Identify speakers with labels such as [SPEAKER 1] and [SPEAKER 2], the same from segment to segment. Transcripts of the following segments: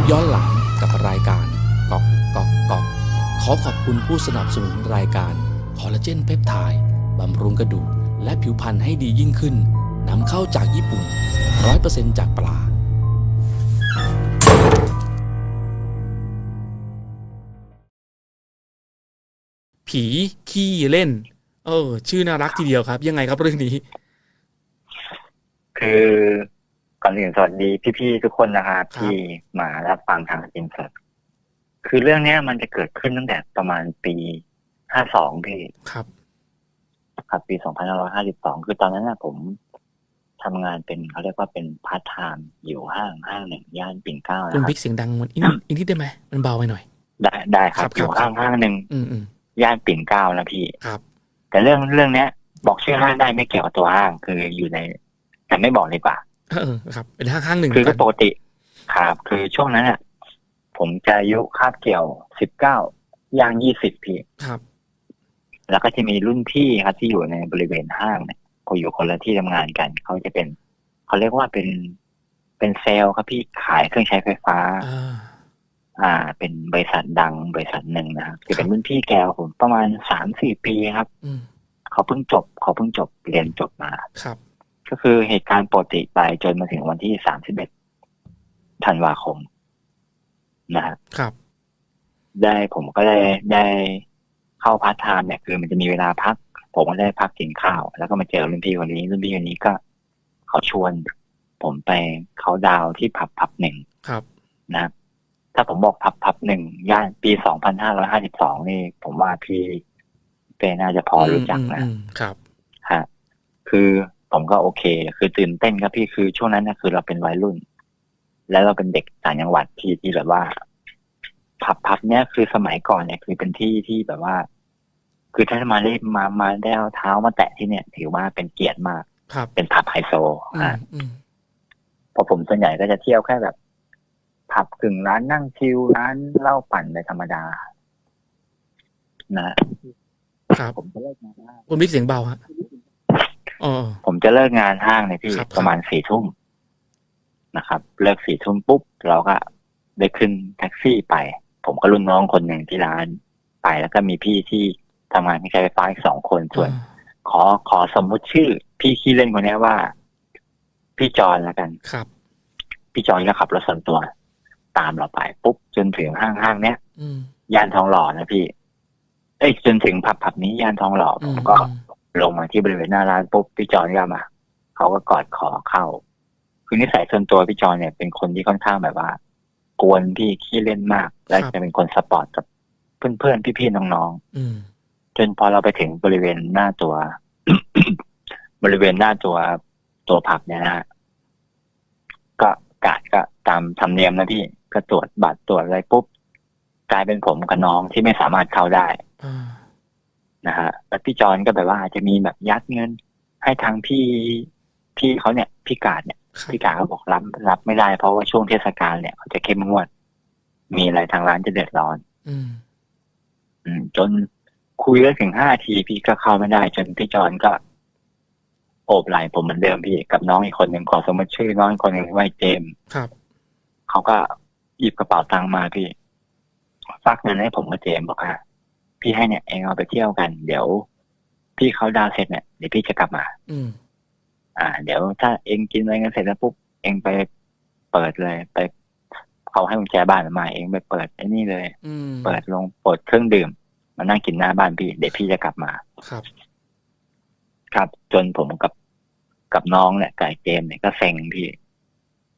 [SPEAKER 1] ปย้อนหลังกับรายการกอกกอกกอกขอขอบคุณผู้สนับสนุนรายการคอลลาเจนเพปไทด์บำรุงกระดูกและผิวพรรณให้ดียิ่งขึ้นนำเข้าจากญี่ปุ่น 100%จากปลา
[SPEAKER 2] ผีขี้เล่น เออ ชื่อน่ารักทีเดียวครับ ยังไงครับเรื่องนี้
[SPEAKER 3] คือ ก่อนอื่นสวัสดีพี่ๆทุกคนนะครับ
[SPEAKER 2] ครับ
[SPEAKER 3] ที่มารับฟังทางอินเสิร์ตคือเรื่องเนี้ยมันจะเกิดขึ้นตั้งแต่ประมาณปีห้าสองพี่
[SPEAKER 2] ครับ
[SPEAKER 3] ครับปีสองพันห้าร้อยห้าสิบสองคือตอนนั้นนะผมทำงานเป็นเขาเรียกว่าเป็นพาร์ทไทม์อยู่ห้างห้างหนึ่งย่านปิ่นเกล้า
[SPEAKER 2] คุณ
[SPEAKER 3] นะค
[SPEAKER 2] พิ
[SPEAKER 3] รับ
[SPEAKER 2] กเสียงดังมันอีกนิดอีกนิดได้ไหมมันเบาไปหน่อย
[SPEAKER 3] ได้ได้ครั
[SPEAKER 2] ครับบ
[SPEAKER 3] อยู่
[SPEAKER 2] ครั
[SPEAKER 3] ห้า
[SPEAKER 2] บ
[SPEAKER 3] งห้างหนึ่ง
[SPEAKER 2] อืมอืม
[SPEAKER 3] ย่านปิ่นเกล้านะพี่
[SPEAKER 2] ครับ
[SPEAKER 3] แต่เรื่องเรื่องเนี้ย บอกชื่อห้างได้ไม่เกี่ยวกับตัวห้างคืออยู่ใน แต่ไม่บอกดีกว่า
[SPEAKER 2] เออครับ เป็นห้างห้างหนึ่ง
[SPEAKER 3] คือก็
[SPEAKER 2] กัน
[SPEAKER 3] ปกติครับคือช่วงนั้นอะผมจะอายุคาบเกี่ยวสิบเก้าย่างยี่สิบพี่
[SPEAKER 2] ครับ
[SPEAKER 3] แล้วก็จะมีรุ่นพี่ครับที่อยู่ในบริเวณห้างเนี่ยเขาอยู่คนละที่ทำงานกันเขาจะเป็นเขาเรียกว่าเป็นเป็นเซลล์ครับพี่ขายเครื่องใช้ไฟฟ้า
[SPEAKER 2] อ่า
[SPEAKER 3] อ่าเป็นบริษัทดังบริษัทหนึ่งนะครับคือเป็นรุ่นพี่แกวผมประมาณสามสี่ปีครับ
[SPEAKER 2] อืม
[SPEAKER 3] เขาเพิ่งจบเขาเพิ่งจบเรียนจบมา
[SPEAKER 2] ครับ
[SPEAKER 3] ก็คือเหตุการณ์ปกติไปจนมาถึงวันที่สามสิบเอ็ดธันวาคมนะฮะ
[SPEAKER 2] ครับ
[SPEAKER 3] ได้ผมก็ได้ได้เข้าพาร์ทไทม์เนี่ยคือมันจะมีเวลาพัก ผมก็ได้พักกินข้าว แล้วก็มาเจอรุ่นพี่คนนี้รุ่นพี่คนนี้ก็เขาชวน ผมไปเขาดาวน์ที่ผับผับหนึ่ง
[SPEAKER 2] ครับ
[SPEAKER 3] นะครับถ้าผมบอกผับผับหนึ่งย่านปีสองพันห้าร้อยห้าสิบสองนี่ ผมว่าพี่เป้น่าจะพอรู้จักนะ
[SPEAKER 2] อืมครับ
[SPEAKER 3] ฮะ คือ ผมก็โอเค คือตื่นเต้นครับพี่คือช่วงนั้นนะคือเราเป็นวัยรุ่น แล้วเราเป็นเด็กต่างจังหวัดที่ที่แบบว่าผับผับเนี้ยคือสมัยก่อนเนี่ยคือเป็นที่ที่แบบว่า คือถ้ามาได้มามาได้เอาเท้ามาแตะที่เนี่ย ถือว่าเป็นเกียรติมาก
[SPEAKER 2] ครับ
[SPEAKER 3] เป็นผับไฮโซ
[SPEAKER 2] อื
[SPEAKER 3] อะ
[SPEAKER 2] มอืม
[SPEAKER 3] เพราะผมส่วนใหญ่ก็จะเที่ยวแค่แบบ ผับกึ่งร้านนั่งชิลร้านเหล้าปั่นในธรรมดา นะ
[SPEAKER 2] ครับ
[SPEAKER 3] ผมจะเลิกงานห้าง
[SPEAKER 2] คุณพิกเสียงเบาฮะอ๋อ
[SPEAKER 3] ผม จะเลิกงานห้างเนี่ยพี่
[SPEAKER 2] ครับ
[SPEAKER 3] ประมาณสี่ทุ่มนะครับ เลิกสี่ทุ่มปุ๊บเราก็ได้ขึ้นแท็กซี่ไป ผมก็รุ่นน้องคนหนึ่งที่ร้านไปแล้วก็มีพี่ที่ทำงานที่ใช้ไฟฟ้าอีกสองคนส่วนขอขอสมมุติชื่อ พี่ขี้เล่นคนนี้ว่า พี่จอนแล้วกัน
[SPEAKER 2] ครับ
[SPEAKER 3] พี่จอนก็ขับรถส่วนตัว ตามเราไปปุ๊บจนถึงห้างห้างเนี้ย
[SPEAKER 2] อืม
[SPEAKER 3] ย่านทองหล่อนะพี่ เอ้ยจนถึงผับผับนี้ย่านทองหล่อ
[SPEAKER 2] อื
[SPEAKER 3] ผมมก็
[SPEAKER 2] อืม
[SPEAKER 3] ลงมาที่บริเวณหน้าร้านปุ๊บพี่จอนก็มาเขาก็กอดคอเข้า คือนิสัยส่วนตัวพี่จอนเนี่ยเป็นคนที่ค่อนข้างแบบว่า กวนพี่ขี้เล่นมาก และจะเป็นคนสปอร์ตกับเพื่อนๆพี่ๆน้อง
[SPEAKER 2] อืม
[SPEAKER 3] ๆจนพอเราไปถึงบริเวณหน้าตัว บริเวณหน้าตัวตัวผับเนี่ยนะฮะก็กาดก็ตามธรรมเนียมนะพี่ก็ตรวจบัตรตรวจอะไรปุ๊บกลายเป็นผมกับน้องที่ไม่สามารถเข้าได้
[SPEAKER 2] อ่า
[SPEAKER 3] นะฮะแล้วพี่จอนก็แบบว่าอาจจะมีแบบยัดเงิน ให้ทางพี่พี่เขาเนี่ยพี่กาดเนี่ย
[SPEAKER 2] ครับ
[SPEAKER 3] พี่กาดเขาบอกรับรับไม่ได้ เพราะว่าช่วงเทศกาลเนี่ยเขาจะเข้มงวด มีอะไรทางร้านจะเดือดร้อน
[SPEAKER 2] อืม
[SPEAKER 3] อืมจนคุยกันถึงห้าทีพี่ก็เข้าไม่ได้ จนพี่จอนก็โอบไหล่ผมเหมือนเดิมพี่กับน้องอีกคนหนึ่งขอสมมติชื่อน้องอีกคนหนึ่งว่าเจมส์
[SPEAKER 2] ครับ
[SPEAKER 3] เขาก็หยิบกระเป๋าตังค์มาพี่ฟักเงินให้ผมกับเจมส์บอกว่า พี่ให้เนี่ยเองเอาไปเที่ยวกัน เดี๋ยว พี่เขาดาวน์เสร็จเนี่ยเดี๋ยวพี่จะกลับมา
[SPEAKER 2] อืม
[SPEAKER 3] อ่า เดี๋ยวถ้าเองกินอะไรกันเสร็จแล้วปุ๊บเองไปเปิดเลย ไปเขาให้กุญแจบ้านมา เองไปเปิดไอ้นี่เลย
[SPEAKER 2] อืม
[SPEAKER 3] เปิดลงเปิดเครื่องดื่ม มานั่งกินหน้าบ้านพี่ เดี๋ยวพี่จะกลับมา
[SPEAKER 2] ครับ
[SPEAKER 3] ครับ จนผมกับกับน้องเนี่ยไก่เจมส์เนี่ยก็เซ็งพี่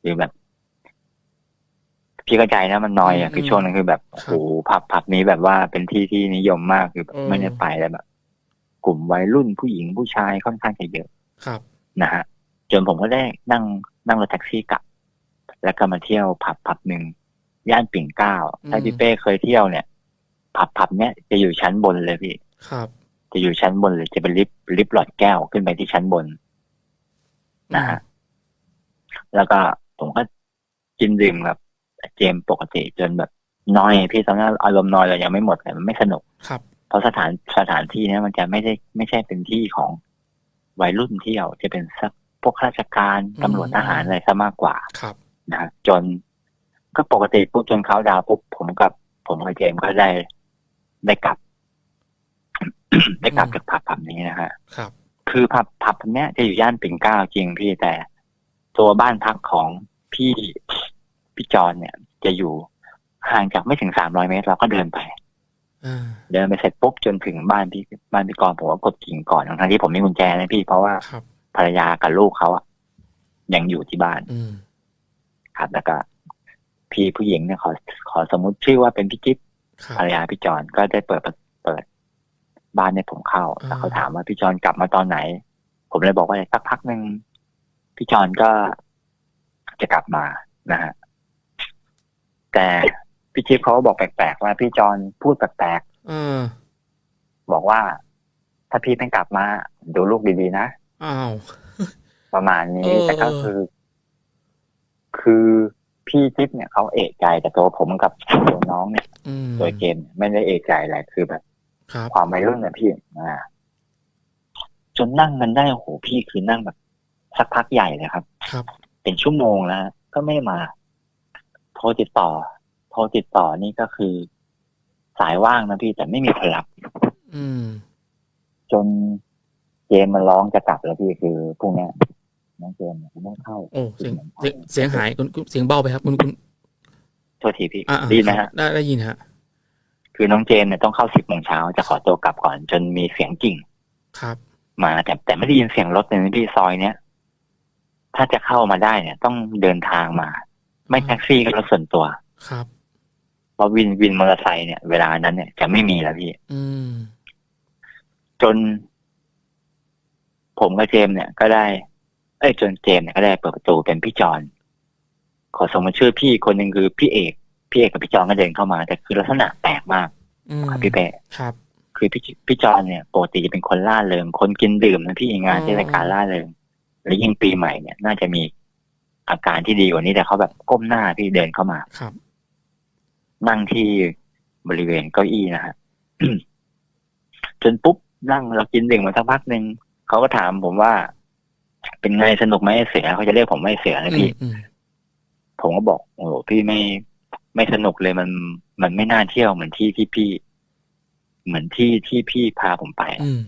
[SPEAKER 3] คือแบบ พี่เข้าใจนะมันนอยอะคือช่วงนั้นคือแบบโอ้โหผับผับนี้แบบว่าเป็นที่ที่นิยมมากคือแบบไม่ได้ไปแล้วแบบ กลุ่มวัยรุ่นผู้หญิงผู้ชายค่อนข้างจะเยอะ
[SPEAKER 2] ครับ
[SPEAKER 3] นะฮะจนผมก็ได้นั่งนั่งรถแท็กซี่กลับ แล้วก็มาเที่ยวผับผับหนึ่งย่านปิ่นเกล้าถ้าพี่เป้เคยเที่ยวเนี่ยผับผับเนี้ยจะอยู่ชั้นบนเลยพี่
[SPEAKER 2] ครับ
[SPEAKER 3] จะอยู่ชั้นบนเลยจะเป็นลิฟต์ลิฟต์หลอดแก้วขึ้นไปที่ชั้นบนนะฮะแล้วก็ผมก็กินดื่มกับ เจมส์ปกติจนแบบนอยพี่ตอนนั้นอารมณ์นอยเรายังไม่หมดเลยมันไม่สนุก
[SPEAKER 2] ครับ
[SPEAKER 3] เพราะสถานสถานที่เนี้ยมันจะไม่ได้ไม่ใช่เป็นที่ของวัยรุ่นเที่ยวจะเป็นสักพวกข้าราชการ
[SPEAKER 2] อืม
[SPEAKER 3] ตำรวจทหารอะไรซะมากกว่า
[SPEAKER 2] ครับ
[SPEAKER 3] นะฮะจนก็ปกติปุ๊บจนเขาดาวน์ปุ๊บผมกับ ผมกับเจมส์ก็ได้ได้กลับ ได้กลับจากผับผับนี้นะฮะ
[SPEAKER 2] ครับ
[SPEAKER 3] คือผับผับเนี้ยจะอยู่ย่านปิ่นเกล้าจริงพี่แต่ ตัวบ้านพักของพี่ พี่จอนเนี่ย จะอยู่ห่างจากไม่ถึงสามร้อยเมตรเราก็เดินไป
[SPEAKER 2] อ่า
[SPEAKER 3] เดินไปเสร็จปุ๊บจนถึงบ้านพี่บ้านพี่กรณ์ผมก็กดกิ่งก่อนทั้งๆที่ผมมีกุญแจนะพี่เพราะว่า
[SPEAKER 2] ครับ
[SPEAKER 3] ภรรยากับลูกเขาอะยังอยู่ที่บ้าน
[SPEAKER 2] อืม
[SPEAKER 3] ครับแล้วก็พี่ผู้หญิงเนี่ยขอขอสมมุติชื่อว่าเป็นพี่จิ๊บ
[SPEAKER 2] ครับ
[SPEAKER 3] ภรรยาพี่จอนก็ได้เปิดประเปิด บ้านให้ผมเข้า
[SPEAKER 2] อ่า
[SPEAKER 3] แล้วเขาถามว่าพี่จอนกลับมาตอนไหน ผมเลยบอกว่าสักพักหนึ่งพี่จอนก็จะกลับมานะฮะ แต่พี่จิ๊บเขาก็บอกแปลกๆว่าพี่จอนพูดแปลก
[SPEAKER 2] เออ
[SPEAKER 3] ๆบอกว่า ถ้าพี่ไม่กลับมาดูลูกดีๆนะ
[SPEAKER 2] อ้าว
[SPEAKER 3] ประมาณนี้
[SPEAKER 2] เออ
[SPEAKER 3] แต่ก็คือ คือพี่จิ๊บเนี่ยเขาเอกใจแต่ตัวผมกับตัวน้องเนี่ย
[SPEAKER 2] อืม
[SPEAKER 3] ตัวเกมเนี่ยไม่ได้เอกใจอะไรคือแบบ
[SPEAKER 2] ครับ
[SPEAKER 3] ความวัยรุ่นนะพี่อ่าจนนั่งกันได้โอ้โหพี่คือนั่งแบบ สักพักใหญ่เลยครับ
[SPEAKER 2] ครับ
[SPEAKER 3] เป็นชั่วโมงแล้วก็ไม่มา โทรติดต่อ โทรติดต่อนี่ก็คือ สายว่างนะพี่แต่ไม่มีคนรับ
[SPEAKER 2] อืม
[SPEAKER 3] จนเจมมันร้องจะกลับแล้วพี่คือพรุ่งเนี้ยน้องเจมเนี่ยต้องเข้า
[SPEAKER 2] โอ้เสียงเสียงเสียงหายคุณคุณเสียงเบาไปครับคุณคุณ
[SPEAKER 3] โทษทีพี่
[SPEAKER 2] อ่าอ่า
[SPEAKER 3] ดีไหม
[SPEAKER 2] ครั
[SPEAKER 3] ฮะ
[SPEAKER 2] บได้ได้ยินฮะ
[SPEAKER 3] คือน้องเจมเนี่ยต้องเข้าสิบโมงเช้าจะขอตัวกลับก่อน จนมีเสียงกิ่ง
[SPEAKER 2] ครับ
[SPEAKER 3] มาแต่แต่ไม่ได้ยินเสียงรถเลยนะพี่ซอยเนี้ยถ้าจะเข้ามาได้เนี่ย ต้องเดินทางมา ไม่แท็กซี่ก็รถส่วนตัว
[SPEAKER 2] ครับ
[SPEAKER 3] เพราะวินวินมอเตอร์ไซค์เนี่ยเวลานั้นเนี่ยจะไม่มีแล้วพี่
[SPEAKER 2] อืม
[SPEAKER 3] จน ผมกับเจมส์เนี่ยก็ได้ เอ้ยจนเจมส์เนี่ยก็ได้เปิดประตูเป็นพี่จอนขอสมมติชื่อพี่คนหนึ่งคือพี่เอก พี่เอกกับพี่จอนก็เดินเข้ามา แต่คือลักษณะแปลกมาก
[SPEAKER 2] อืม
[SPEAKER 3] ครับพี่เป้
[SPEAKER 2] ครับ
[SPEAKER 3] คือพี่พี่จอนเนี่ยปกติจะเป็นคนล่าเริงคนกินดื่มนะพี่งาน
[SPEAKER 2] อืม
[SPEAKER 3] เทศกาลล่าเริงแล้วยิ่งปีใหม่เนี่ย น่าจะมี อาการที่ดีกว่านี้แต่เขาแบบก้มหน้าพี่เดินเข้ามา
[SPEAKER 2] ครับ
[SPEAKER 3] นั่งที่บริเวณเก้าอี้นะฮะจนปุ๊บนั่งเรากินดื่มมาสักพักหนึ่งเขาก็ถามผมว่า เป็นไงสนุกไหมไอ้เสือเขาจะเรียกผมว่าไอ้เสือนะพี่
[SPEAKER 2] อืม
[SPEAKER 3] ผมก็บอกโอ้โหพี่ไม่ไม่สนุกเลยมัน มันไม่น่าเที่ยวเหมือนที่ที่พี่ เหมือนที่ที่พี่พาผมไป
[SPEAKER 2] อืม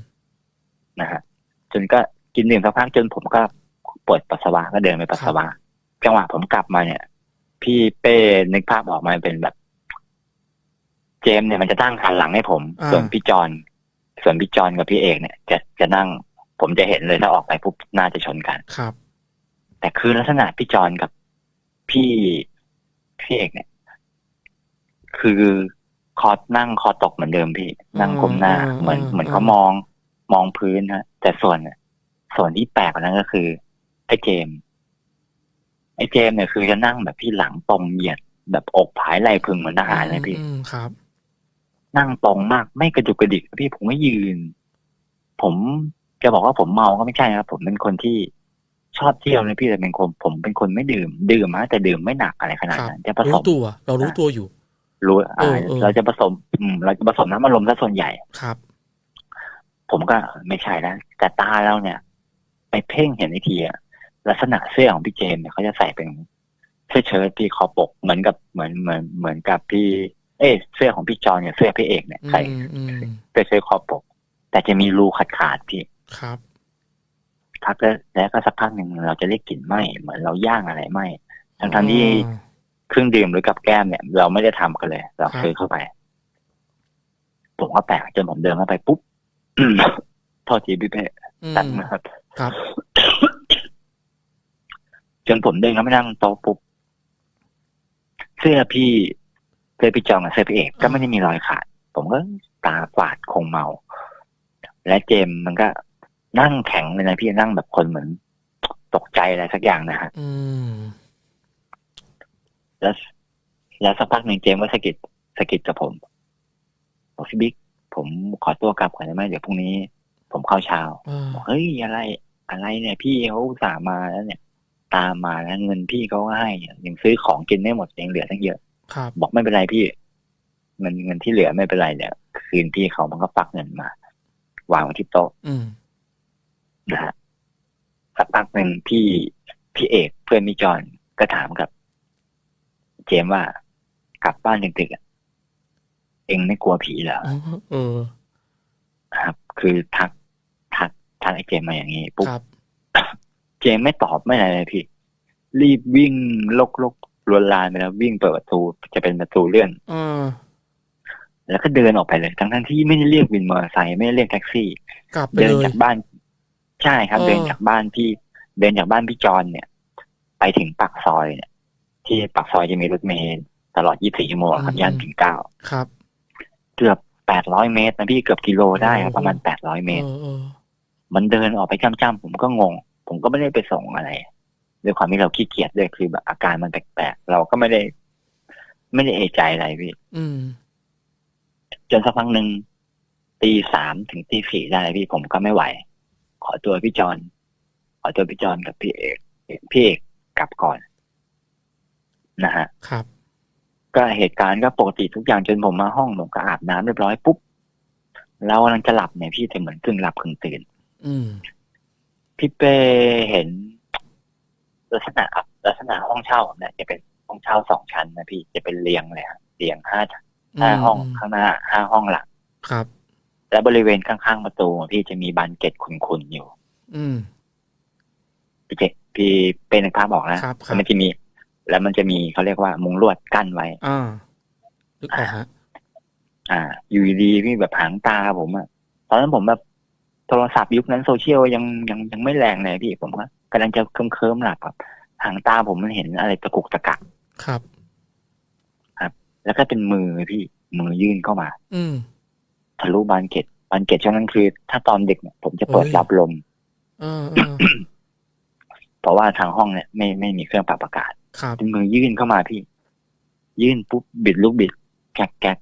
[SPEAKER 3] นะฮะจนก็กินดื่มสักพักจนผมก็ปวดปัสสาวะก็เดินไปปัสสาวะ จังหวะผมกลับมาเนี่ย พี่เป้นึกภาพออกมาเป็นแบบ เจมส์เนี่ยมันจะตั้งหันหลังให้ผม
[SPEAKER 2] อ่า
[SPEAKER 3] ส่วนพี่จอนส่วนพี่จอนกับพี่เอกเนี่ย จะจะนั่ง ผมจะเห็นเลยถ้าออกไปปุ๊บน่าจะชนกัน
[SPEAKER 2] ครับ
[SPEAKER 3] แต่คือลักษณะพี่จอนกับพี่พี่เอกเนี่ย คือคอนั่งคอตกเหมือนเดิมพี่ นั่งก้มหน้า
[SPEAKER 2] อืม
[SPEAKER 3] เหมือน
[SPEAKER 2] อืม
[SPEAKER 3] เหมือนเขาม องมองพื้นฮะ แต่ส่วนส่วนที่แปลกกว่านั้นก็คือไอ้เจมส์ ไอ้เจมส์เนี่ยคือจะนั่งแบบที่หลังตรงเหยียดแบบอกผายไหลพึงเหมือนทหารเลยพี่
[SPEAKER 2] อืมครับ
[SPEAKER 3] นั่งตรงมากไม่กระจุกกระดิกพี่ผมไม่ยืน ผมจะบอกว่าผมเมาก็ไม่ใช่นะครับผมเป็นคนที่ชอบเที่ยวนะพี่แต่เป็นคนผมเป็นคนไม่ดื่ม ดื่มนะแต่ดื่มไม่หนักอะไรขนาดนั้นจะผส
[SPEAKER 2] รู้
[SPEAKER 3] ม
[SPEAKER 2] ตัว เรารู้ตัวอยู่
[SPEAKER 3] รู้
[SPEAKER 2] เอ
[SPEAKER 3] อ่า
[SPEAKER 2] อเออ
[SPEAKER 3] เราจะผสม อืม เราจะผสมน้ำอารมณ์ซะส่วนใหญ่
[SPEAKER 2] ครับ
[SPEAKER 3] ผมก็ไม่ใช่แล้วแต่ตาเราเนี่ย ไปเพ่งเห็นอีกทีอะ ลักษณะเสื้อของพี่เจมส์เนี่ยเขาจะใส่เป็นเสื้อเชิ้ตที่คอปกเหมือนกับเหมือนเหมือนเหมือนกับพี่ เอ้ยเสื้อของพี่จอนเนี่ยเสื้อพี่เอกเนี่ย
[SPEAKER 2] อื
[SPEAKER 3] ใส่
[SPEAKER 2] มอืม
[SPEAKER 3] เสื้อเชิ้ตคอปก แต่จะมีรูขาดขาดๆพี่
[SPEAKER 2] ครับ
[SPEAKER 3] พักแล้วแล้วก็สักพักหนึ่งเราจะได้กลิ่นไหม้เหมือนเราย่างอะไรไหม้ทั้งทั้งๆที่
[SPEAKER 2] อ๋อ
[SPEAKER 3] เครื่องดื่มหรือกับแก้มเนี่ย เราไม่ได้ทำกันเลย เรา
[SPEAKER 2] ครับ
[SPEAKER 3] ซื้อเข้าไป ผมก็แปลกจนผมเดินเข้าไปปุ๊บโทษทีพี่เป้
[SPEAKER 2] อืม
[SPEAKER 3] ตัดนะครับ
[SPEAKER 2] ครับ
[SPEAKER 3] จนผมเดินเข้าไปนั่งโต๊ะปุ๊บเสื้อพี่เสื้อพี่จองกับเสื้อพี่เอกก็ไม่ได้มีรอยขาด ผมก็ตาฝาดคงเมา และเจมส์มันก็นั่งแข็งเลยนะพี่นั่งแบบคนเหมือน ตกใจอะไรสักอย่างนะฮะ
[SPEAKER 2] อืม
[SPEAKER 3] แล้วแล้วสักพักหนึ่งเจมส์ก็สะกิดสะกิดกับผมบอกพี่บิ๊กผมขอตัวกลับก่อนได้ไหมเดี๋ยวพรุ่งนี้ ผมเข้าเช้า
[SPEAKER 2] อ่า
[SPEAKER 3] บอกเฮ้ยอะไร อะไรเนี่ย พี่เขาอุตส่าห์มาแล้วเนี่ย ตามมาแล้วเงินพี่เขาก็ให้ยังซื้อของกินไม่หมดยังเหลือตั้งเยอะ
[SPEAKER 2] ครับ
[SPEAKER 3] บอกไม่เป็นไรพี่เงินเงินที่เหลือไม่เป็นไรเนี่ย คืนพี่เขามันก็ปักเงินมา วางไว้ที่โต๊ะ
[SPEAKER 2] อืม
[SPEAKER 3] นะฮะสักพักหนึ่งพี่พี่เอกเพื่อนมิจอนก็ถามกับ เจมส์ว่ากลับบ้านดึกๆอะเองไม่กลัวผีเหรอ
[SPEAKER 2] อ๋อเออ
[SPEAKER 3] ครับ คือทักทักทักไอ้เจมส์มาอย่างนี้ปุ๊บ
[SPEAKER 2] ครับ
[SPEAKER 3] เจมส์ไม่ตอบไม่อะไรเลยพี่ รีบวิ่งลกลกลวนลานไปแล้ววิ่งเปิดประตูจะเป็นประตูเลื่อน
[SPEAKER 2] เออ
[SPEAKER 3] แล้วก็เดินออกไปเลย ทั้งทั้งๆที่ไม่ได้เรียกวินมอเตอร์ไซค์ไม่ได้เรียกแท็กซี่
[SPEAKER 2] กลับไป
[SPEAKER 3] เดิน
[SPEAKER 2] เลย
[SPEAKER 3] จากบ้าน ใช่ครับ
[SPEAKER 2] เออ
[SPEAKER 3] เดินจากบ้านพี่ เดินจากบ้านพี่จอนเนี่ย ไปถึงปากซอยเนี่ย ที่ปากซอยจะมีรถเมล์ตลอด 24 ชั่วโมงครับย่านปิ่นเกล้า
[SPEAKER 2] ครับ
[SPEAKER 3] เกือบ 800 เมตรนะพี่เกือบกิโลได้ครับ
[SPEAKER 2] โอ้
[SPEAKER 3] ประมาณ 800 เมตร
[SPEAKER 2] เออเออ
[SPEAKER 3] มันเดินออกไปจ้ำๆผมก็งง ผมก็ไม่ได้ไปส่งอะไรด้วยความที่เราขี้เกียจด้วยคือแบบอาการมันแปลกๆเราก็ไม่ได้ ไม่ได้เอะใจอะไรพี่
[SPEAKER 2] อืม
[SPEAKER 3] จนสักพักหนึ่งตีสามถึงตีสี่ได้พี่ผมก็ไม่ไหว ขอตัวพี่จอนขอตัวพี่จอนกับพี่เอกพี่เอกกลับก่อนนะฮะ
[SPEAKER 2] ครับ
[SPEAKER 3] ก็เหตุการณ์ก็ปกติทุกอย่างจนผมมาห้องผมก็อาบน้ำเรียบร้อยปุ๊บเรากำลังจะหลับเนี่ยพี่แต่เหมือนกึ่งหลับกึ่งตื่น
[SPEAKER 2] อืม
[SPEAKER 3] พี่เป้เห็น ลักษณะลักษณะห้องเช่าผมเนี่ยจะเป็นห้องเช่าสองชั้นนะพี่จะเป็นเรียงเลยฮะเรียงห้าห้าห้องข้างหน้าห้าห้องหลัง
[SPEAKER 2] ครับ
[SPEAKER 3] และบริเวณข้างๆประตูพี่จะมีบานเกล็ดขุ่นๆอยู่
[SPEAKER 2] อืม
[SPEAKER 3] พี่เจพี่เป็นนึกภาพบอกนะครับ
[SPEAKER 2] ครับ
[SPEAKER 3] แล้วมันจะมี แล้วมันจะมีเขาเรียกว่า มุงลวดกั้นไว้
[SPEAKER 2] อ่านึกออกฮะ
[SPEAKER 3] อ่า อยู่ดีๆพี่แบบหางตาผมอะตอนนั้นผมแบบโท รศัพท์ยุคนั้นโซเชียลยังยังยังไม่แรงเลยพี่ผมก็กำลังจะเคลิ้มเคลิ้มๆหลับครับหางตาผมมันเห็นอะไรตะกุกตะกัก
[SPEAKER 2] ครับ
[SPEAKER 3] แล้วก็เป็นมือพี่มือยื่นเข้ามา
[SPEAKER 2] อืม
[SPEAKER 3] ทะลุบานเกล็ดบานเกล็ดช่วงนั้นคือ ถ้าตอนเด็กเนี่ยผมจะเปิด
[SPEAKER 2] เฮ้ย
[SPEAKER 3] รับลม
[SPEAKER 2] เออเออ
[SPEAKER 3] เพราะว่าทางห้องเนี่ยไม่ไม่มีเครื่องปรับอากาศ
[SPEAKER 2] ครับ
[SPEAKER 3] เป็นมือยื่นเข้ามาพี่ ยื่นปุ๊บบิดลูกบิด แก๊กแก๊ก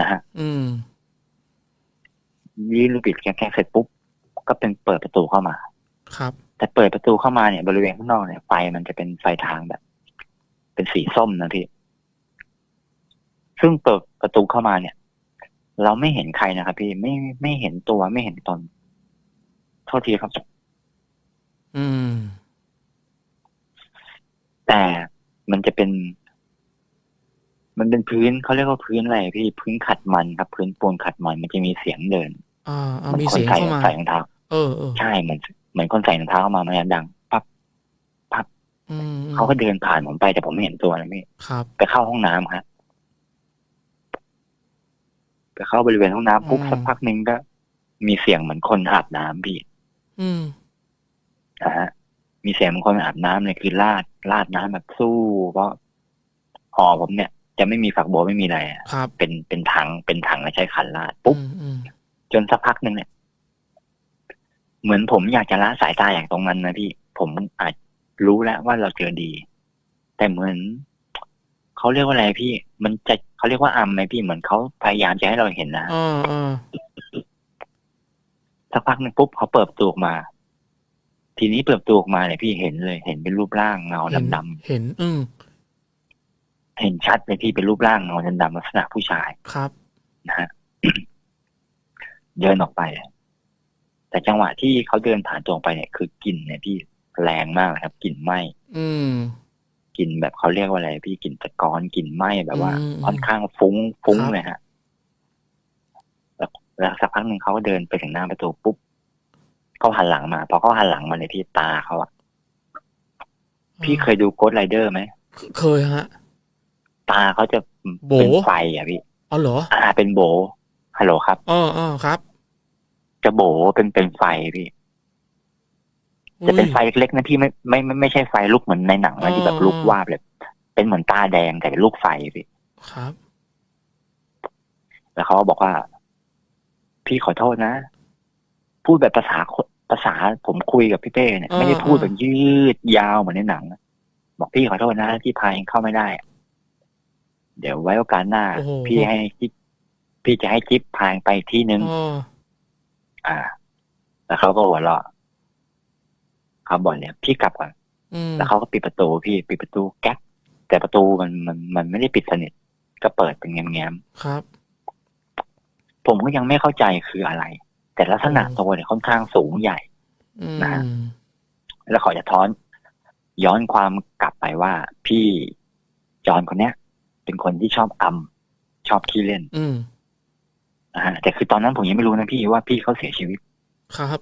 [SPEAKER 3] นะฮะ
[SPEAKER 2] อืม
[SPEAKER 3] ยื่นลูกบิดแก๊กแก๊กเสร็จปุ๊บก็เป็นเปิดประตูเข้ามา
[SPEAKER 2] ครับ
[SPEAKER 3] แต่เปิดประตูเข้ามาเนี่ยบริเวณข้างนอกเนี่ยไฟมันจะเป็นไฟทางแบบ เป็นสีส้มนะพี่ ซึ่งเปิดประตูเข้ามาเนี่ย เราไม่เห็นใครนะครับพี่ไม่ไม่เห็นตัวไม่เห็นตนโทษทีครับ
[SPEAKER 2] อืม
[SPEAKER 3] แต่มันจะเป็น มันเป็นพื้นเขาเรียกว่าพื้นอะไรพี่พื้นขัดมันครับ พื้นปูนขัดมันมันจะมีเสียงเดิน
[SPEAKER 2] อ่าอ่า
[SPEAKER 3] เหมือน
[SPEAKER 2] มี
[SPEAKER 3] คน
[SPEAKER 2] เสียง
[SPEAKER 3] ใส่
[SPEAKER 2] เข้ามา
[SPEAKER 3] ใส่รองเท้า
[SPEAKER 2] เออเออ
[SPEAKER 3] ใช่เหมือนเหมือนคนใส่รองเท้าเข้ามามันจะดังปั๊บ
[SPEAKER 2] อืม
[SPEAKER 3] เขาก็เดินผ่านผมไปแต่ผมไม่เห็นตัวนะพี่
[SPEAKER 2] ครับ
[SPEAKER 3] ไปเข้าห้องน้ำครับไปเข้าบริเวณห้องน้ำปุ๊บ
[SPEAKER 2] อืม
[SPEAKER 3] สักพักหนึ่งก็ มีเสียงเหมือนคนอาบน้ำพี่
[SPEAKER 2] อืม
[SPEAKER 3] นะฮะมีเสียงเหมือนคนอาบน้ำเลยคือลาดลาดน้ำแบบสู้เพราะหอผมเนี่ย จะไม่มีฝักบัวไม่มีอะไรอะ
[SPEAKER 2] ครับ
[SPEAKER 3] เป็นเป็นถังเป็นถังแล้วใช้ขันลาดปุ๊บ
[SPEAKER 2] อืมอืม
[SPEAKER 3] จนสักพักหนึ่งเนี่ย เหมือนผมอยากจะละสายตาอย่างตรงนั้นนะพี่ ผมอาจรู้แล้วว่าเราเจอดี แต่เหมือนเขาเรียกว่าอะไรพี่ มันจะเขาเรียกว่าอัมไหมพี่เหมือนเขาพยายามจะให้เราเห็นนะ
[SPEAKER 2] เออเออ
[SPEAKER 3] สักพักหนึ่งปุ๊บเขาเปิดประตูออกมา ทีนี้เปิดประตูออกมาเนี่ยพี่เห็นเลย เห็นเป็นรูปร่างเงา
[SPEAKER 2] เห็น
[SPEAKER 3] ดำ
[SPEAKER 2] เห็น อืม
[SPEAKER 3] ๆ เห็นชัดเลยพี่เป็นรูปร่างเงาดำๆลักษณะผู้ชาย
[SPEAKER 2] ครับ
[SPEAKER 3] นะฮะเดินออกไป แต่จังหวะที่เขาเดินผ่านตรงไปเนี่ย คือกลิ่นเนี่ยพี่แรงมากเลยครับกลิ่นไหม้
[SPEAKER 2] อืม
[SPEAKER 3] กลิ่นแบบเขาเรียกว่าอะไร พี่กลิ่นตะกอนกลิ่นไหม้แบบว่า
[SPEAKER 2] อืม
[SPEAKER 3] ค่อนข้างฟุ้งฟุ้ง
[SPEAKER 2] ครับ
[SPEAKER 3] เลยฮะแล้วแล้วสักพักหนึ่งเขาก็เดินไปถึงหน้าประตูปุ๊บเขาหันหลังมาพอเขาหันหลังมาเลยพี่ตาเขาอะพี่เคยดูโกดไรเดอร์ไหม
[SPEAKER 2] เคยฮะ
[SPEAKER 3] ตาเขาจะ
[SPEAKER 2] โบ
[SPEAKER 3] เป็นไฟอะพี่
[SPEAKER 2] อ๋อเหรอ
[SPEAKER 3] อ่า เป็นโบฮัลโหลครับ
[SPEAKER 2] เออเออครับ
[SPEAKER 3] จะโบเป็นเป็นไฟพี่จะเป็นไฟเล็กๆนะพี่ไม่ไม่ไม่ไม่ใช่ไฟลุกเหมือนในหนังนะที่แบบลุกวาบเลยเป็นเหมือนตาแดงแต่เป็นลูกไฟพี่
[SPEAKER 2] ครับ
[SPEAKER 3] แล้วเขาก็บอกว่า พี่ขอโทษนะ พูดแบบภาษาคนภาษาผมคุยกับพี่เป้เนี่ย
[SPEAKER 2] อ่า
[SPEAKER 3] ไม่ได้พูดแบบยืดยาวเหมือนในหนังนะบอกพี่ขอโทษนะที่พาเองเข้าไม่ได้ เดี๋ยวไว้โอกาสหน้า
[SPEAKER 2] โอ้โห
[SPEAKER 3] พี่ให้จิ๊บพี่จะให้จิ๊บพาเองไปที่นึง
[SPEAKER 2] อ๋อ
[SPEAKER 3] อ่า แล้วเขาก็หัวเราะเขาบอกเนี่ย พี่กลับก่อน
[SPEAKER 2] อืม
[SPEAKER 3] แล้วเขาก็ปิดประตูพี่ปิดประตูแก๊กแต่ประตูมันมันมันไม่ได้ปิดสนิทก็เปิดเป็นแง้ม
[SPEAKER 2] ครับ
[SPEAKER 3] ๆผมก็ยังไม่เข้าใจคืออะไร แต่ลักษณะ
[SPEAKER 2] อืม
[SPEAKER 3] ตัวเนี่ยค่อนข้างสูงใหญ่
[SPEAKER 2] อืม
[SPEAKER 3] นะฮะแล้วเขาจะท้อน ย้อนความกลับไปว่า พี่จอนคนเนี้ย เป็นคนที่ชอบอำชอบขี้เล่น
[SPEAKER 2] อืม
[SPEAKER 3] นะฮะแต่คือตอนนั้นผมยังไม่รู้นะพี่ว่าพี่เขาเสียชีวิต
[SPEAKER 2] ครับ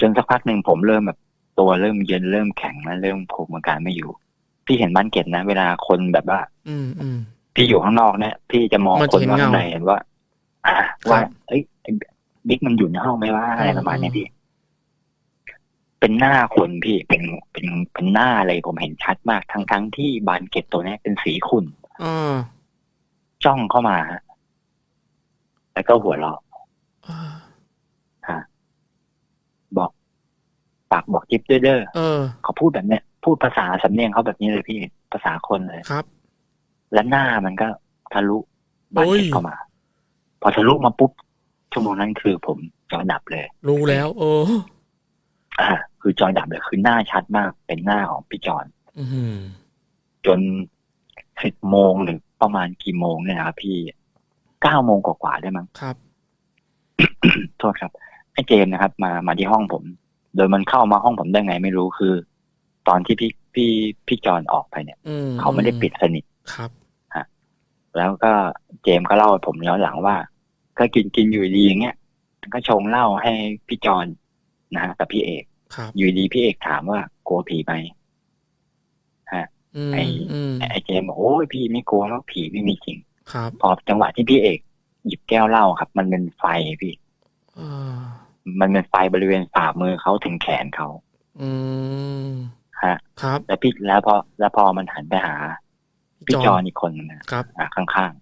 [SPEAKER 3] จนสักพักหนึ่งผมเริ่มแบบ ตัวเริ่มเย็นเริ่มแข็งนะเริ่มผมอาการไม่อยู่ พี่เห็นบ้านเกตนะเวลาคนแบบว่า
[SPEAKER 2] อืมอืม
[SPEAKER 3] พี่อยู่ข้างนอกเนี่ยพี่จะมอง
[SPEAKER 2] มัน
[SPEAKER 3] ค
[SPEAKER 2] จะ
[SPEAKER 3] น
[SPEAKER 2] เห็น
[SPEAKER 3] ว่า
[SPEAKER 2] เงา
[SPEAKER 3] ข้างในเห็นว่า อ่า
[SPEAKER 2] ครับ
[SPEAKER 3] ว่าเอ้ยไอ้บิ๊กมันอยู่ในห้องไหมว่าอะไร
[SPEAKER 2] อืม
[SPEAKER 3] ประมาณเนี้ย
[SPEAKER 2] อืม
[SPEAKER 3] พี่ เป็นหน้าคนพี่เป็นเป็นเป็นหน้าเลยผมเห็นชัดมากทั้งทั้งที่บานเกตตัวเนี้ยเป็นสีขุ่น
[SPEAKER 2] อ่า
[SPEAKER 3] จ้องเข้ามาฮะแล้วก็หัวเราะ
[SPEAKER 2] อ่า
[SPEAKER 3] ฮะบอกปากบอกจิ๊บด้วยเด้อ
[SPEAKER 2] เออ
[SPEAKER 3] เขาพูดแบบเนี้ยพูดภาษาสำเนียงเขาแบบนี้เลยพี่ภาษาคนเลย
[SPEAKER 2] ครับ
[SPEAKER 3] และหน้ามันก็ทะลุบานเกต
[SPEAKER 2] โอ้ย
[SPEAKER 3] เข้ามา พอทะลุมาปุ๊บชั่วโมงนั้นคือผมจอดับเลย
[SPEAKER 2] รู้แล้ว โอ้
[SPEAKER 3] อ่าคือจอดับเลยคือหน้าชัดมาก เป็นหน้าของพี่จอน
[SPEAKER 2] อืม
[SPEAKER 3] จนสิบโมงหรือประมาณกี่โมงเนี่ยนะครับพี่เก้าโมงกว่าๆได้มั้ง
[SPEAKER 2] ครับ
[SPEAKER 3] โทษครับไอ้เจมส์นะครับ มามาที่ห้องผม โดยมันเข้ามาห้องผมได้ไงไม่รู้คือ ตอนที่พี่พี่พี่จอนออกไปเนี่ย
[SPEAKER 2] อืม
[SPEAKER 3] เขาไม่ได้ปิดสนิท
[SPEAKER 2] ครับ
[SPEAKER 3] แล้วก็เจมส์ก็เล่าให้ผมย้อนหลังว่า ก็กินกินอยู่ดีอย่างเงี้ยก็ชงเหล้าให้พี่จอน นะฮะกับพี่เอก
[SPEAKER 2] ครับ
[SPEAKER 3] อยู่ดีพี่เอกถามว่ากลัวผีไหม
[SPEAKER 2] อืม
[SPEAKER 3] ไอ้
[SPEAKER 2] อืม
[SPEAKER 3] ไอ้เจมส์บอกโอ้ยพี่ไม่กลัวแล้วผีไม่มีจริง
[SPEAKER 2] ครับ
[SPEAKER 3] พอจังหวะที่พี่เอก หยิบแก้วเหล้าครับ มันเป็นไฟพี่
[SPEAKER 2] อ่า
[SPEAKER 3] มันเป็นไฟบริเวณฝ่ามือเขาถึงแขนเขา
[SPEAKER 2] อืม
[SPEAKER 3] ฮะ
[SPEAKER 2] ครับ
[SPEAKER 3] แล้วพี่แล้วพอแล้วพอมันหันไปหา พี่จอนอีกคนนึงนะครับอะข้าง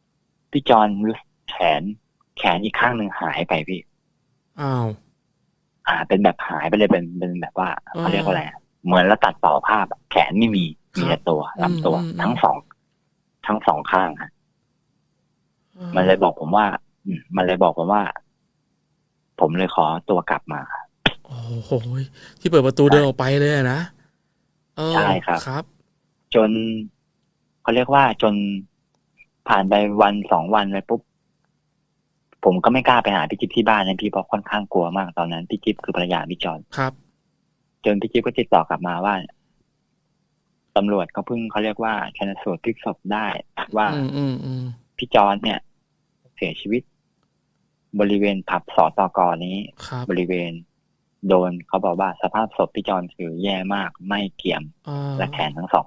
[SPEAKER 3] ๆพี่จอนรู้สึกแขนแขนอีกข้างหนึ่งหายไปพี่
[SPEAKER 2] อ้าว
[SPEAKER 3] อ่า เป็นแบบหายไปเลยเป็นเป็นแบบว่า
[SPEAKER 2] อ่า
[SPEAKER 3] เขาเรียกว่าอะไรอะเหมือนเราตัดต่อภาพอะแขนไม่มีมีแต่ตัวลำตัว
[SPEAKER 2] อืมอืม
[SPEAKER 3] ทั้งสอง ทั้งสองข้างฮะมันเลยบอกผมว่าอืมมันเลยบอกผมว่า ผมเลยขอตัวกลับมา
[SPEAKER 2] โอ้โหที่เปิดประตูเดินออกไปเลยอะนะเออ
[SPEAKER 3] ใช่ครับ
[SPEAKER 2] ครับ
[SPEAKER 3] จนเขาเรียกว่าจนผ่านไปวันสองวันไปปุ๊บ ผมก็ไม่กล้าไปหาพี่จิ๊บที่บ้านนะพี่เพราะค่อนข้างกลัวมากตอนนั้นพี่จิ๊บคือภรรยาพี่จอน
[SPEAKER 2] ครับ
[SPEAKER 3] จนพี่จิ๊บก็ติดต่อกลับมาว่าตำรวจเขาเพิ่งเขาเรียกว่าชนสูตรพลิกศพได้ว่า
[SPEAKER 2] อืมอืมอืม
[SPEAKER 3] พี่จอนเนี่ย เสียชีวิต บริเวณผับสอตอกอนี้
[SPEAKER 2] ครับ
[SPEAKER 3] บริเวณ โดนเขาบอกว่าสภาพศพพี่จอนคือแย่มากไม่เกรียม
[SPEAKER 2] อ่า
[SPEAKER 3] และแขนทั้งสอง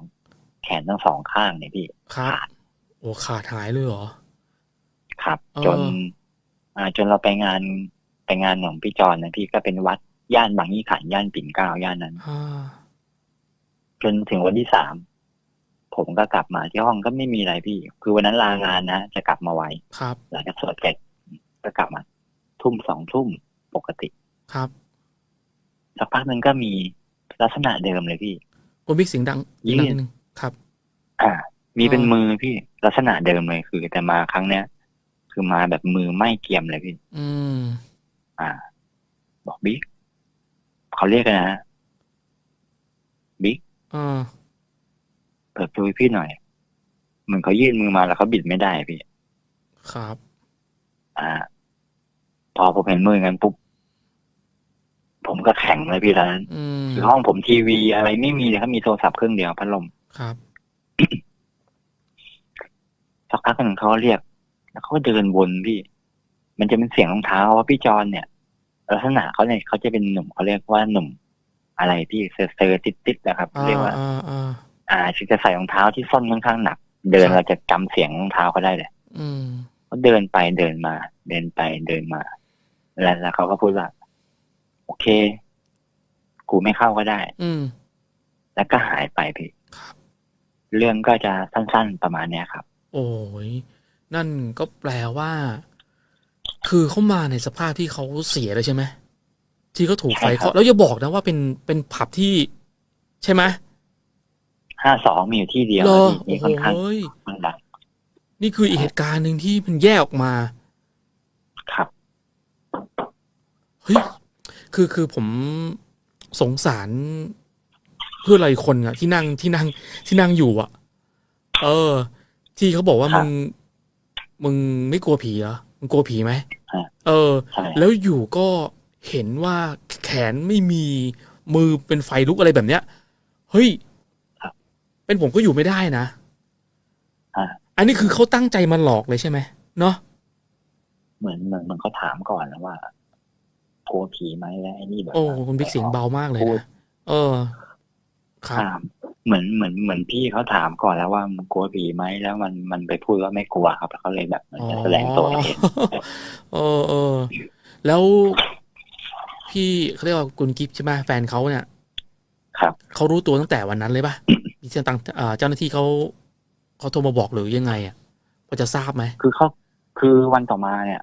[SPEAKER 3] แขนทั้งสองข้างเนี่ยพี่
[SPEAKER 2] ครับ
[SPEAKER 3] ขาด
[SPEAKER 2] โอ้ขาดหายเลยเหรอ
[SPEAKER 3] ครับ
[SPEAKER 2] เออ
[SPEAKER 3] จน อ่าจนเราไปงานไปงานของพี่จอนนะพี่ก็เป็นวัดย่านบางยี่ขันธ์ย่านปิ่นเกล้าย่านนั้น
[SPEAKER 2] อ่า
[SPEAKER 3] จนถึงวันที่สามผมก็กลับมาที่ห้องก็ไม่มีอะไรพี่ คือวันนั้นลางานนะจะกลับมาไว
[SPEAKER 2] ครับ
[SPEAKER 3] หลังจากสวดเสร็จก็กลับมา ทุ่มสองทุ่มปกติ
[SPEAKER 2] ครับ
[SPEAKER 3] สักพักหนึ่งก็มีลักษณะเดิมเลยพี่
[SPEAKER 2] คุณบิ๊กเสียงดัง
[SPEAKER 3] ยื่น
[SPEAKER 2] ดังนิดนึงครับ
[SPEAKER 3] อ่า มีเป็น
[SPEAKER 2] อ่ามื
[SPEAKER 3] มือพี่ลักษณะเดิมเลยคือ แต่มาครั้งเนี้ย คือมาแบบมือไม่เกรียมเลยพี่
[SPEAKER 2] อืม
[SPEAKER 3] อ่า บอกบิ๊กเขาเรียกกันนะบิ๊ก
[SPEAKER 2] อ่า
[SPEAKER 3] เปิดประตูให้พี่หน่อย เหมือนเขายื่นมือมาแล้วเขาบิดไม่ได้พี่
[SPEAKER 2] ครับ
[SPEAKER 3] อ่า พอผมเห็นมือกันปุ๊บ ผมก็แข็งเลยพี่ตอนนั้น
[SPEAKER 2] อืม
[SPEAKER 3] คือห้องผมทีวีอะไรไม่มีเลยครับมีโทรศัพท์เครื่องเดียวพัดลม
[SPEAKER 2] ครับ
[SPEAKER 3] สักพักหนึ่งเขาก็เรียก แล้วเขาก็เดินวนพี่ มันจะเป็นเสียงรองเท้าว่าพี่จอนเนี่ย ลักษณะเขาเนี่ยเขาจะเป็นหนุ่มเขาเรียกว่าหนุ่มอะไรพี่เซอร์เซอร์ติดติดๆนะครับ
[SPEAKER 2] อ่า
[SPEAKER 3] เรียกว่า
[SPEAKER 2] อ่าอ่า
[SPEAKER 3] อ่าคือจะใส่รองเท้าที่ส้นค่อนข้างหนัก เดิน
[SPEAKER 2] ครับ
[SPEAKER 3] เราจะจำเสียงรองเท้าเขาได้เลย
[SPEAKER 2] อืม
[SPEAKER 3] เขาเดินไปเดินมา เดินไปเดินมา แล้วแล้วเขาก็พูดว่าโอเค กูไม่เข้าก็ได้
[SPEAKER 2] อืม
[SPEAKER 3] แล้วก็หายไปพี่
[SPEAKER 2] ครับ
[SPEAKER 3] เรื่องก็จะสั้นๆประมาณเนี้ยครับ
[SPEAKER 2] โอ้ย นั่นก็แปลว่า คือเขามาในสภาพที่เขาเสียเลยใช่ไหมที่เขาถูกไฟ
[SPEAKER 3] ใช่ครับ
[SPEAKER 2] เคาะแล้วอย่าบอกนะว่าเป็นเป็นผับที่ ใช่ไหม
[SPEAKER 3] ห้าสองมีอยู่ที่เดียว
[SPEAKER 2] เหรอ
[SPEAKER 3] มี
[SPEAKER 2] โอ้โห
[SPEAKER 3] ค่อนข้างค่อนดัง
[SPEAKER 2] นี่คืออีกเหตุการณ์หนึ่งที่มันแยกออกมา
[SPEAKER 3] ครับ
[SPEAKER 2] เฮ้ยคือคือผมสงสารเพื่อนอะไรคนอะที่นั่งที่นั่งที่นั่งอยู่อะเออ ที่เขาบอกว่า
[SPEAKER 3] ครั
[SPEAKER 2] มึ
[SPEAKER 3] บ
[SPEAKER 2] ง มึงไม่กลัวผีเหรอ มึงกลัวผีไหม
[SPEAKER 3] ฮะ
[SPEAKER 2] เออ
[SPEAKER 3] ใช่
[SPEAKER 2] แล้วอยู่ก็เห็นว่าแขนไม่มีมือเป็นไฟลุกอะไรแบบเนี้ย เฮ้ย
[SPEAKER 3] ครับ
[SPEAKER 2] เป็นผมก็อยู่ไม่ได้นะ
[SPEAKER 3] อ่า
[SPEAKER 2] อันนี้คือเขาตั้งใจมาหลอกเลยใช่ไหมเนาะ
[SPEAKER 3] เหมือนเหมือนเหมันเขาถามก่อนนะว่า กลัวผีไหมแล้วไอ้นี่แบบ
[SPEAKER 2] โอ้
[SPEAKER 3] ว่า
[SPEAKER 2] คุณบิ๊กเสียงเบามากเลย
[SPEAKER 3] พูด
[SPEAKER 2] นะ เออครับ
[SPEAKER 3] ถามเหมือนเหมือนเหมือนพี่เขาถามก่อนแล้วว่ามึงกลัวผีไหมแล้วมันมันไปพูดว่าไม่กลัวครับแล้วเขาเลยแบบเหมือนจะแสดงตัวให้เห็น
[SPEAKER 2] เออเออแล้วพี่เขาเรียกว่าคุณกิฟต์ใช่ไหมแฟนเขาเนี่ย
[SPEAKER 3] ครับ
[SPEAKER 2] เขารู้ตัวตั้งแต่วันนั้นเลยปะมีเจ้าตังเอ่อเจ้าหน้าที่เขาเขาโทรมาบอกหรือยังไงอะพอจะทราบไหม
[SPEAKER 3] คือเขาคือวันต่อมาเนี่ย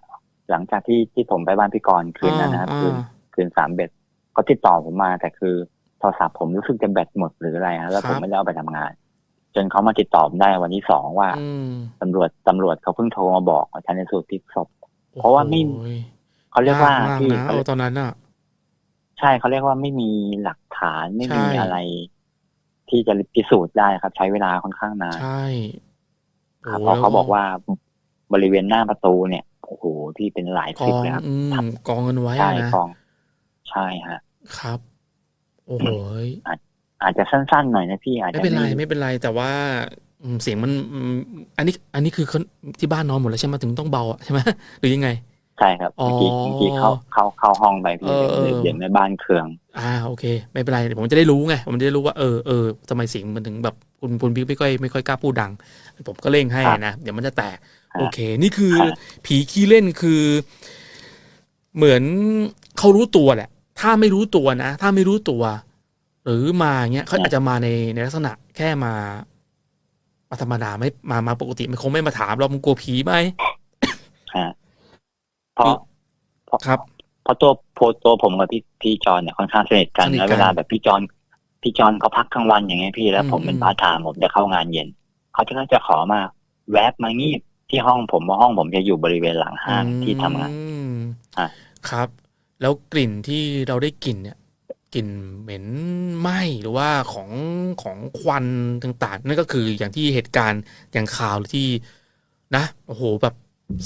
[SPEAKER 3] หลังจากที่ที่ผมไปบ้านพี่กรณ์คืนนั้นนะครับ
[SPEAKER 2] อ่า
[SPEAKER 3] คืนคืนสามเบ็ดเขาติดต่อผมมาแต่คือโท รศัพท์ผมรู้สึกจะแบตหมดหรืออะไรฮะแล้วผมไม่ได้เอาไปทำงาน จนเขามาติดต่อผมได้วันที่สองว่า
[SPEAKER 2] อืม
[SPEAKER 3] ตำรวจตำรวจเขาเพิ่งโทรมาบอกว่าชันสูตรพลิกศพเพราะว่าไม่
[SPEAKER 2] โอ้ย
[SPEAKER 3] เขาเรียกว่าา
[SPEAKER 2] ก
[SPEAKER 3] ที่
[SPEAKER 2] นะ
[SPEAKER 3] เขา
[SPEAKER 2] เออตอนนั้นอะ
[SPEAKER 3] ใช่เขาเรียกว่าไม่มีหลักฐานไม่มี
[SPEAKER 2] ใช่
[SPEAKER 3] อะไร ที่จะพิสูจน์ได้ครับ ใช้เวลาค่อนข้างนาน
[SPEAKER 2] ใช่
[SPEAKER 3] ครับ
[SPEAKER 2] โเพ
[SPEAKER 3] ราะเขาบอกว่าบริเวณหน้าประตูเนี่ยโอ้โหที่เป็นหลาย
[SPEAKER 2] ก
[SPEAKER 3] สิ
[SPEAKER 2] อบง
[SPEAKER 3] เลยครับ
[SPEAKER 2] อืมกองเงินไว้
[SPEAKER 3] ใช่
[SPEAKER 2] อะนะ
[SPEAKER 3] กอง ใช่ฮะ
[SPEAKER 2] ครับ โอ้โหย
[SPEAKER 3] อาจจะสั้นๆหน่อยนะพี่อาจ
[SPEAKER 2] ไม่
[SPEAKER 3] จะ
[SPEAKER 2] เป็นไรไม่เป็นไรแต่ว่าอืมเสียงมันอืมอันนี้อันนี้คือเขาที่บ้านนอนหมดแล้วใช่ไหมถึงต้องเบาอะใช่ไหมหรือยังไง
[SPEAKER 3] ใช่ครับ
[SPEAKER 2] อ๋อ
[SPEAKER 3] เมื่อกี้เมื่อกี้เข้าเข้าเข้าห้องไปพี่
[SPEAKER 2] เออ
[SPEAKER 3] เดี๋ยว
[SPEAKER 2] เออ
[SPEAKER 3] เดี๋ยวแม่บ้านเครือง
[SPEAKER 2] อ่าโอเค ไม่เป็นไรเดี๋ยวผมจะได้รู้ไงผมจะได้รู้ว่าเออเออทำไมเสียงมันถึงแบบคุณคุณบิ๊กไม่ค่อยไม่ค่อยกล้าพูดดัง ผมก็เร่งให้นะเดี๋ยวมันจะแตกโอเค นี่คือผีขี้เล่นคือ เหมือนเขารู้ตัวแหละ ถ้าไม่รู้ตัวนะ ถ้าไม่รู้ตัว หรือมาเงี้ยเขาอาจจะมาในในลักษณะแค่มามาธรรมดาไม่มามาปกติมันคงไม่มาถามเรามึงกลัวผีไหม
[SPEAKER 3] ฮะเพราะเพราะ
[SPEAKER 2] ครับ
[SPEAKER 3] เพราะตัวโพตัวผมกับพี่พี่จอนเนี่ยค่อนข้างสนิทกัน
[SPEAKER 2] สนิทกัน
[SPEAKER 3] แล้วเวลาแบบพี่จอนพี่จอนเขาพักกลางวันอย่างเงี้ยพี่แล้ว
[SPEAKER 2] อืม
[SPEAKER 3] ผมเป็น
[SPEAKER 2] อืม
[SPEAKER 3] พาร์ทไทม์ผมจะเข้างานเย็นเขาจะก็จะขอมา แวบมางีบที่ห้องผมเพราะห้องผมจะอยู่บริเวณหลังห้างที่ทำงาน
[SPEAKER 2] อืม
[SPEAKER 3] อะ
[SPEAKER 2] ครับ แล้วกลิ่นที่เราได้กลิ่นเนี่ยกลิ่นเหม็นไหม้หรือว่าของของควันต่างๆ นั่นก็คืออย่างที่เหตุการณ์อย่างข่าวที่นะโอ้โหแบบ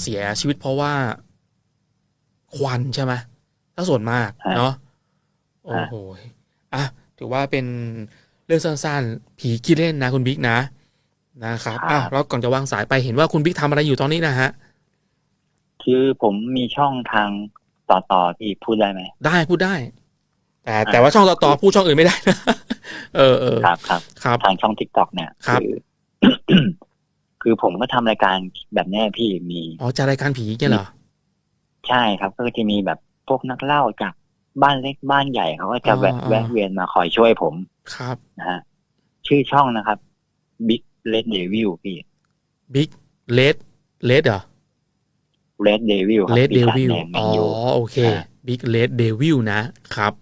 [SPEAKER 2] เสียชีวิตเพราะว่า ควันใช่ไหมถ้าส่วนมาก
[SPEAKER 3] ฮะ
[SPEAKER 2] เนาะโอ้โหอะถือว่าเป็นเรื่องสั้นๆ ผีขี้เล่นนะคุณบิ๊กนะนะครับอะแล้วก่อนจะวางสายไปเห็นว่าคุณบิ๊กทำอะไรอยู่ตอนนี้นะฮะ
[SPEAKER 3] คือผมมีช่องทาง ต่อต่อที่พูดได้ไหม
[SPEAKER 2] ได้พูดได้ แต่
[SPEAKER 3] อ่า
[SPEAKER 2] แต่ว่าช่องต่อต่อพูดช่องอื่นไม่ได้นะเออเออ
[SPEAKER 3] ครับครับ
[SPEAKER 2] ครับ
[SPEAKER 3] ทางช่องทิกตอกเนี่ย
[SPEAKER 2] ครับ
[SPEAKER 3] อคือผมก็ทำรายการแบบเนี้ยพี่มี
[SPEAKER 2] อ๋อจากรายการผีแกเหรอ
[SPEAKER 3] ใช่ครับก็จะมีแบบพวกนักเล่าจากบ้านเล็กบ้านใหญ่เขาก็จะแวะ
[SPEAKER 2] อ่า
[SPEAKER 3] แวะเวียนมาคอยช่วยผม
[SPEAKER 2] ครับ
[SPEAKER 3] นะฮะชื่อช่องนะครับ Big Red Devil พี่
[SPEAKER 2] บิ๊กเลดเลดเหรอ
[SPEAKER 3] Red Devil ครับ
[SPEAKER 2] เลด
[SPEAKER 3] ปี
[SPEAKER 2] เด
[SPEAKER 3] ศาจ
[SPEAKER 2] วิล
[SPEAKER 3] แดงแม
[SPEAKER 2] อ๋
[SPEAKER 3] น
[SPEAKER 2] อ
[SPEAKER 3] ยู
[SPEAKER 2] โอเค
[SPEAKER 3] อ่า
[SPEAKER 2] บิ๊กเลดเดวิลนะครับ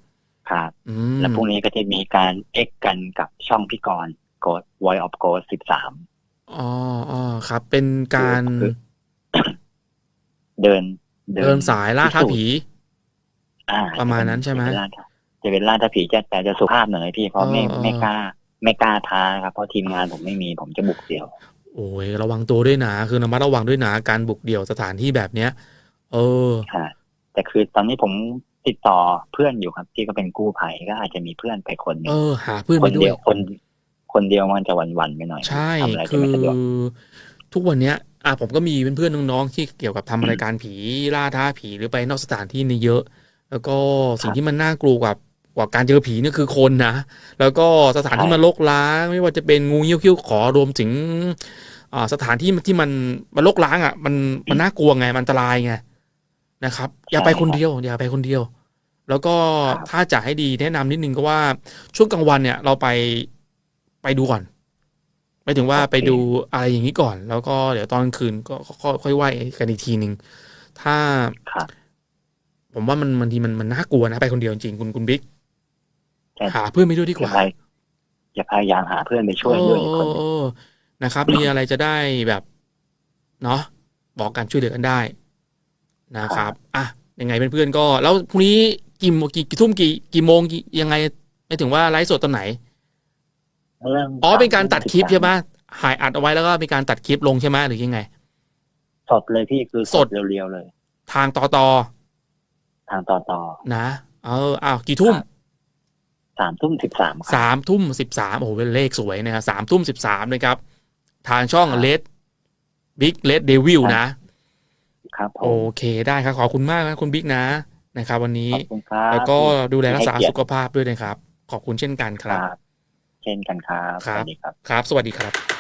[SPEAKER 3] ครับ
[SPEAKER 2] อืม
[SPEAKER 3] แล้วพรุ่งนี้ก็จะมีการเอ็กกันกับช่องพี่กรณ์ Ghost Voice of Ghost สิบสาม
[SPEAKER 2] อ๋ออ๋อครับ เป็นการ
[SPEAKER 3] คือเดิน
[SPEAKER 2] เดินสายล่าท้าผี
[SPEAKER 3] อ่า
[SPEAKER 2] ประมาณนั้นใช่ไหม
[SPEAKER 3] จะเป็นล่าท้าจะเป็นล่าท้าผีจะแต่จะสุภาพหน่อยพี่เพราะไม่
[SPEAKER 2] เออเออ
[SPEAKER 3] ไม่กล้าไม่กล้าท้าครับเพราะทีมงานผมไม่มีผมจะบุกเดี่ยว
[SPEAKER 2] โอ้ยระวังตัวด้วยนะคือระมัดระวังด้วยนะการบุกเดี่ยวสถานที่แบบเนี้ย เออ
[SPEAKER 3] ค่ะแต่คือตอนนี้ผมติดต่อเพื่อนอยู่ครับ ที่ก็เป็นกู้ภัยก็อาจจะมีเพื่อนไปคนหนึ
[SPEAKER 2] เองอหาเพื่อน
[SPEAKER 3] ค
[SPEAKER 2] ไป
[SPEAKER 3] น
[SPEAKER 2] ด้ว
[SPEAKER 3] เดี
[SPEAKER 2] ย
[SPEAKER 3] ยวคนคนเดียวมันจะวันวันๆไปหน่อย
[SPEAKER 2] ใช่
[SPEAKER 3] ทำอะไรจะ
[SPEAKER 2] คือ
[SPEAKER 3] ไม่สะดวก
[SPEAKER 2] ทุกวันเนี้ยอะผมก็มีเพื่อนๆน้องๆที่เกี่ยวกับทำรายการผีล่าท้าผีหรือไปนอกสถานที่นี่เยอะ แล้วก็สิ่งที่มันน่ากลัวกว่า กว่าการเจอผีนี่คือคนนะ แล้วก็สถานที่มันรกร้าง ไม่ว่าจะเป็นงูเงี้ยวเขี้ยวขอรวมถึงอ่าสถานที่ที่มันมันรกร้างอะ มันมันน่ากลัวไง มันอันตรายไงนะครับ อย่าไปคนเดียว อย่าไปคนเดียว แล้วก็
[SPEAKER 3] ครับ
[SPEAKER 2] ถ้าจะให้ดีแนะนำนิดนึงก็ว่าช่วงกลางวันเนี่ย เราไปไปดูก่อนหมายถึงว่าไปดูอะไรอย่างนี้ก่อน แล้วก็เดี๋ยวตอนกลางคืนก็ก็ค่อยไหวกันอีกทีหนึ่งถ้า
[SPEAKER 3] ครับ
[SPEAKER 2] ผมว่ามันบางทีมันมันน่ากลัวนะไปคนเดียวจริงๆคุณคุณบิ๊ก
[SPEAKER 3] ใช่
[SPEAKER 2] หาเพื่อนไปด้วยดีก
[SPEAKER 3] อย่า
[SPEAKER 2] ว่า
[SPEAKER 3] พยอย่าพยายามหาเพื่อนไปช่วยด้วยอีกคนหนึ่ง
[SPEAKER 2] โอ้โอ้นะครับ มีอะไรจะได้แบบเนาะบอกกันช่วยเหลือกันได้นะครับ อะยังไงเพื่อนๆก็ แล้วพรุ่งนี้กี่โมงกี่กี่ทุ่มกี่กี่โมงกี่ยังไงไม่ถึงว่าไลฟ์สดตอนไหน
[SPEAKER 3] เรื่อง
[SPEAKER 2] อ๋อเป็นการตัดคลิปใช่ไหมหายอัดเอาไว้แล้วก็มีการตัดคลิปลงใช่ไหมหรือยังไง
[SPEAKER 3] สดเลยพี่คือ
[SPEAKER 2] ส
[SPEAKER 3] ส
[SPEAKER 2] ด
[SPEAKER 3] ดเรียวๆเลย
[SPEAKER 2] ทางต่อต่อ
[SPEAKER 3] ทางต่อต่อ
[SPEAKER 2] นะ เอออ้าวกี่ทุ่ม
[SPEAKER 3] สามทุ่มสิบสามครับ
[SPEAKER 2] สามทุ่มสิบสามโอ้โหเป็นเลขสวยนะครับสามทุ่มสิบสามนะครับ ทางช่อง
[SPEAKER 3] ครับ
[SPEAKER 2] เลดบิ๊กเลดเดวิล
[SPEAKER 3] ครับ
[SPEAKER 2] นะ
[SPEAKER 3] ครับผ
[SPEAKER 2] โอ
[SPEAKER 3] ม
[SPEAKER 2] เคได้ครับ ขอบคุณมากนะคุณบิ๊กนะนะครับ วันนี้
[SPEAKER 3] ขอบคุณครับ
[SPEAKER 2] แล้วก็ดูแลรักษา
[SPEAKER 3] ให้เย
[SPEAKER 2] สุขภาพด้วยนะครับ ขอบคุณเช่นกันค
[SPEAKER 3] ค
[SPEAKER 2] รั
[SPEAKER 3] รับบเช่นกันครับ
[SPEAKER 2] ครับ
[SPEAKER 3] สวัสดีครับ
[SPEAKER 2] ครับสวัสดีครับ